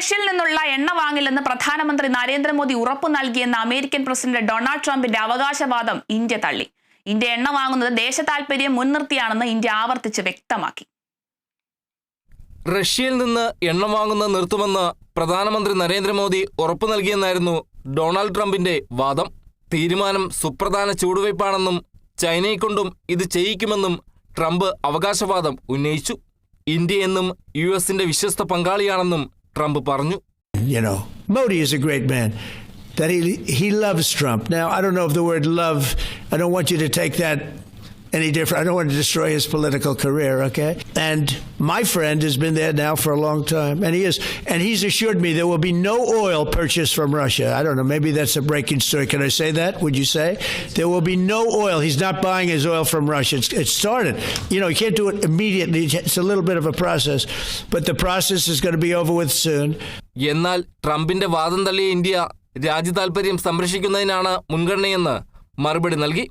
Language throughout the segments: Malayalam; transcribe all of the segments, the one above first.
റഷ്യയിൽ നിന്നുള്ള എണ്ണ വാങ്ങില്ലെന്ന് പ്രധാനമന്ത്രി നരേന്ദ്രമോദി ഉറപ്പു നൽകിയെന്ന അമേരിക്കൻ പ്രസിഡന്റ് ഡൊണാൾഡ് ട്രംപിന്റെ അവകാശവാദം ഇന്ത്യ തള്ളി. ഇന്ത്യ എണ്ണ വാങ്ങുന്നത് ദേശ താല്പര്യം മുൻനിർത്തിയാണെന്ന് ഇന്ത്യ ആവർത്തിച്ച് വ്യക്തമാക്കി. റഷ്യയിൽ നിന്ന് എണ്ണ വാങ്ങുന്നത് നിർത്തുമെന്ന് പ്രധാനമന്ത്രി നരേന്ദ്രമോദി ഉറപ്പു നൽകിയെന്നായിരുന്നു ഡൊണാൾഡ് ട്രംപിന്റെ വാദം. തീരുമാനം സുപ്രധാന ചുവടുവയ്പ്പാണെന്നും ചൈനയെ കൊണ്ടും ഇത് ചെയ്യിക്കുമെന്നും ട്രംപ് അവകാശവാദം ഉന്നയിച്ചു. ഇന്ത്യ എന്നും യു എസിന്റെ വിശ്വസ്ത പങ്കാളിയാണെന്നും ട്രംപ് പറഞ്ഞു You know, Modi is a great man. That he he loves Trump. Now I don't know if the word love. I don't want you to take that any different. I don't want to destroy his political career. Okay. And my friend has been there now for a long time, and he is, and he's assured me there will be no oil purchased from Russia. I don't know. Maybe that's a breaking story. Can I say that? Would you say there will be no oil? He's not buying his oil from Russia. It's, it started. You know, you can't do it immediately. It's a little bit of a process, but the process is going to be over with soon. എന്നാൽ ട്രംപിന്റെ വാദം തള്ളിയ ഇന്ത്യ രാജ്യതാൽപര്യം സംരക്ഷിക്കുന്നതിനാണ് മുൻഗണനയെന്ന് മറുപടി നൽകി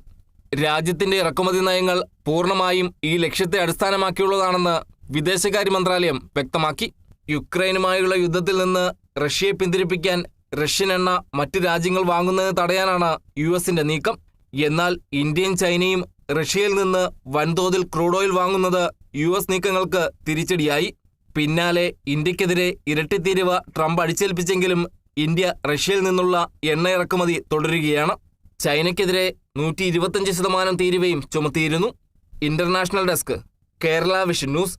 രാജ്യത്തിന്റെ ഇറക്കുമതി നയങ്ങൾ പൂർണമായും ഈ ലക്ഷ്യത്തെ അടിസ്ഥാനമാക്കിയുള്ളതാണെന്ന് വിദേശകാര്യ മന്ത്രാലയം വ്യക്തമാക്കി. യുക്രൈനുമായുള്ള യുദ്ധത്തിൽ നിന്ന് റഷ്യയെ പിന്തിരിപ്പിക്കാൻ റഷ്യൻ എണ്ണ മറ്റ് രാജ്യങ്ങൾ വാങ്ങുന്നത് തടയാനാണ് യു എസിന്റെ നീക്കം. എന്നാൽ ഇന്ത്യയും ചൈനയും റഷ്യയിൽ നിന്ന് വൻതോതിൽ ക്രൂഡ് ഓയിൽ വാങ്ങുന്നത് യു എസ് നീക്കങ്ങൾക്ക് തിരിച്ചടിയായി. പിന്നാലെ ഇന്ത്യക്കെതിരെ ഇരട്ടിത്തീരുവ ട്രംപ് അടിച്ചേൽപ്പിച്ചെങ്കിലും ഇന്ത്യ റഷ്യയിൽ നിന്നുള്ള എണ്ണ ഇറക്കുമതി തുടരുകയാണ്. ചൈനയ്ക്കെതിരെ നൂറ്റി ഇരുപത്തഞ്ച് ശതമാനം തീരുവയും ചുമത്തിയിരുന്നു. International desk Kerala vision news